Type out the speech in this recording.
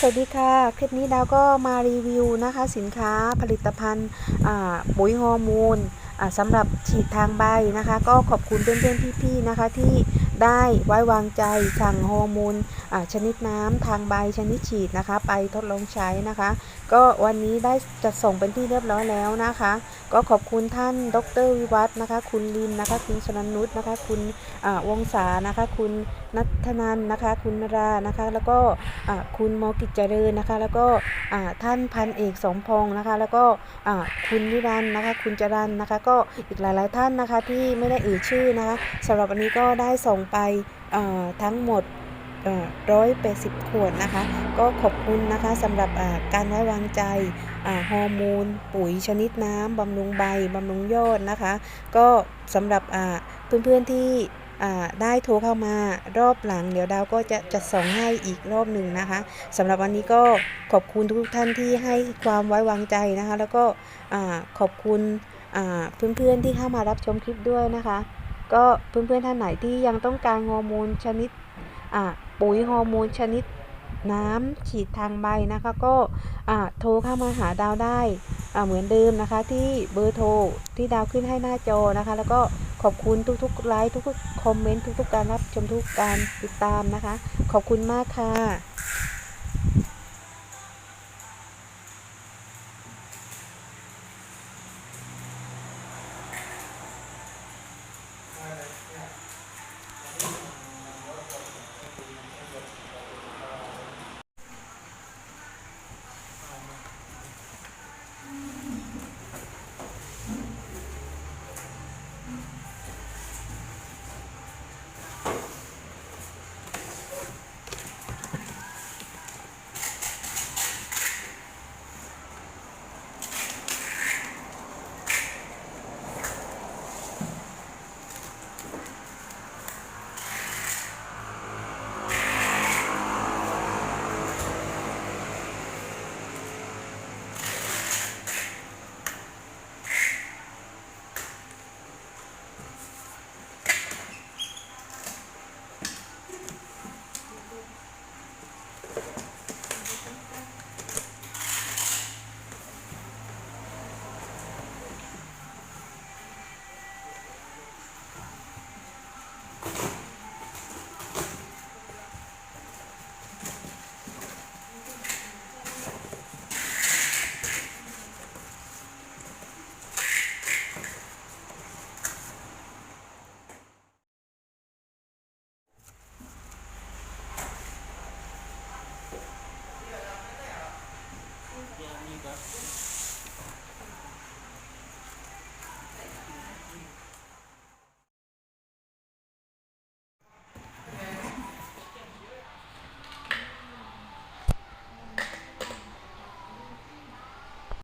สวัสดีค่ะ คลิปนี้ดาวก็มารีวิวนะคะสินค้าผลิตภัณฑ์ปุ๋ยฮอร์โมนสำหรับฉีดทางใบนะคะ ก็ขอบคุณเพื่อนๆพี่ๆนะคะที่ ได้ไว้วางใจสั่งฮอร์โมนชนิดน้ำทางใบชนิดฉีดนะคะ ไปทดลองใช้นะคะ ก็วันนี้ได้จัดส่งเป็นที่เรียบร้อยแล้วนะคะ ก็ขอบคุณท่าน ดรวิวัฒน์นะคะ คุณลินนะคะ คุณสนันนุชนะคะ คุณอ่าวงศานะคะ คุณนัทนันนะคะ คุณนรานะคะ แล้วก็คุณมอกิจเจริญนะคะ แล้วก็ท่านพันเอกสมพงศ์นะคะ แล้วก็คุณนิรันต์นะคะ คุณจรันนะคะ ก็อีกหลาย ๆ ท่านนะคะที่ไม่ได้เอ่ยชื่อนะคะสำหรับวันนี้ก็ได้ส่งไปทั้งหมดร้อยแปดสิบขวดนะคะ ก็ขอบคุณนะคะสำหรับการไว้วางใจฮอร์โมนปุ๋ยชนิดน้ำบำรุงใบบำรุงยอดนะคะ ก็สำหรับเพื่อนๆที่ได้โทรเข้ามารอบหลัง เดี๋ยวดาวก็จะจัดส่งให้อีกรอบหนึ่งนะคะสำหรับวันนี้ก็ขอบคุณทุกท่านที่ให้ความไว้วางใจนะคะ แล้วก็อขอบคุณเพื่อนๆที่เข้ามารับชมคลิปด้วยนะคะ ก็เพื่อนๆท่านไหนที่ยังต้องการฮอร์โมนชนิดอ่าปุ๋ยฮอร์โมนชนิดน้ำฉีดทางใบนะคะก็โทรเข้ามาหาดาวได้เหมือนเดิมนะคะที่เบอร์โทรที่ดาวขึ้นให้หน้าจอนะคะ แล้วก็ขอบคุณทุกๆไลค์ทุกๆคอมเมนต์ทุกๆการรับชมทุกการติดตามนะคะ ขอบคุณมากค่ะ yung iba.